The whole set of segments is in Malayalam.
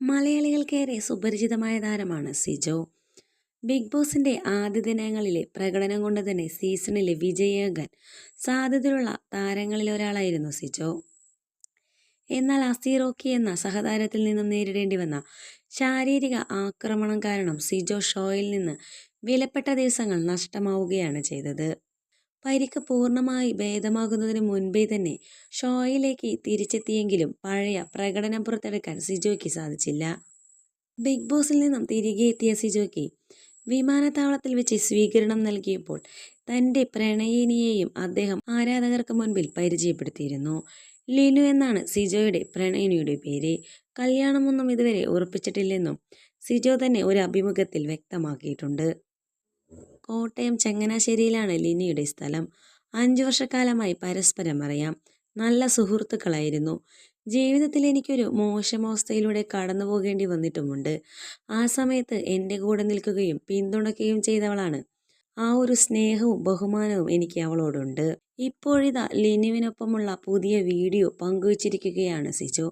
മലയാളികൾക്കേറെ സുപരിചിതമായ താരമാണ് സിജോ. ബിഗ് ബോസിന്റെ ആദ്യ ദിനങ്ങളിലെ പ്രകടനം കൊണ്ട് തന്നെ സീസണിലെ വിജയകൻ സാധ്യതയുള്ള താരങ്ങളിൽ ഒരാളായിരുന്നു സിജോ. എന്നാൽ അസീറോക്കി എന്ന സഹതാരത്തിൽ നിന്നും നേരിടേണ്ടി വന്ന ശാരീരിക ആക്രമണം കാരണം സിജോ ഷോയിൽ നിന്ന് വിലപ്പെട്ട ദിവസങ്ങൾ നഷ്ടമാവുകയാണ് ചെയ്തത്. പരിക്ക് പൂർണമായി ഭേദമാകുന്നതിന് മുൻപേ തന്നെ ഷോയിലേക്ക് തിരിച്ചെത്തിയെങ്കിലും പഴയ പ്രകടനം പുറത്തെടുക്കാൻ സിജോയ്ക്ക് സാധിച്ചില്ല. ബിഗ് ബോസിൽ നിന്നും തിരികെ എത്തിയ സിജോയ്ക്ക് വിമാനത്താവളത്തിൽ വെച്ച് സ്വീകരണം നൽകിയപ്പോൾ തന്റെ പ്രണയിനിയെയും അദ്ദേഹം ആരാധകർക്ക് മുൻപിൽ പരിചയപ്പെടുത്തിയിരുന്നു. ലിനു എന്നാണ് സിജോയുടെ പ്രണയിനിയുടെ പേര്. കല്യാണമൊന്നും ഇതുവരെ ഉറപ്പിച്ചിട്ടില്ലെന്നും സിജോ തന്നെ ഒരു അഭിമുഖത്തിൽ വ്യക്തമാക്കിയിട്ടുണ്ട്. കോട്ടയം ചങ്ങനാശ്ശേരിയിലാണ് ലിനിയുടെ സ്ഥലം. അഞ്ചു വർഷക്കാലമായി പരസ്പരം അറിയാം. നല്ല സുഹൃത്തുക്കളായിരുന്നു. ജീവിതത്തിൽ എനിക്കൊരു മോശമവസ്ഥയിലൂടെ കടന്നു പോകേണ്ടി വന്നിട്ടുമുണ്ട്. ആ സമയത്ത് എന്റെ കൂടെ നിൽക്കുകയും പിന്തുണയ്ക്കുകയും ചെയ്തവളാണ്. ആ ഒരു സ്നേഹവും ബഹുമാനവും എനിക്ക് അവളോടുണ്ട്. ഇപ്പോഴിതാ ലിനുവിനൊപ്പമുള്ള പുതിയ വീഡിയോ പങ്കുവച്ചിരിക്കുകയാണ് സിജു.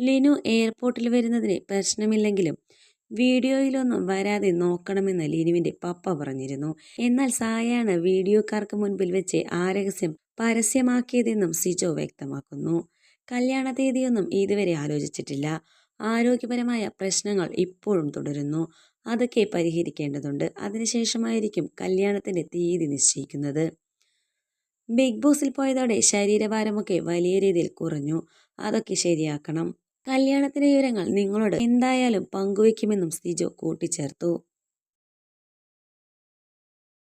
ലിനു എയർപോർട്ടിൽ വരുന്നതിന് പ്രശ്നമില്ലെങ്കിലും വീഡിയോയിലൊന്നും വരാതെ നോക്കണമെന്ന് ലിനുവിന്റെ പപ്പ പറഞ്ഞിരുന്നു. എന്നാൽ സായാണ് വീഡിയോക്കാർക്ക് മുൻപിൽ വെച്ച് ആ രഹസ്യം പരസ്യമാക്കിയതെന്നും സിജോ വ്യക്തമാക്കുന്നു. കല്യാണ തീയതിയൊന്നും ഇതുവരെ ആലോചിച്ചിട്ടില്ല. ആരോഗ്യപരമായ പ്രശ്നങ്ങൾ ഇപ്പോഴും തുടരുന്നു. അതൊക്കെ പരിഹരിക്കേണ്ടതുണ്ട്. അതിനുശേഷമായിരിക്കും കല്യാണത്തിന്റെ തീയതി നിശ്ചയിക്കുന്നത്. ബിഗ് ബോസിൽ പോയതോടെ ശരീരഭാരമൊക്കെ വലിയ രീതിയിൽ കുറഞ്ഞു. അതൊക്കെ ശരിയാക്കണം. കല്യാണത്തിന്റെ വിവരങ്ങൾ നിങ്ങളോട് എന്തായാലും പങ്കുവയ്ക്കുമെന്നും സിജോ കൂട്ടിച്ചേർത്തു.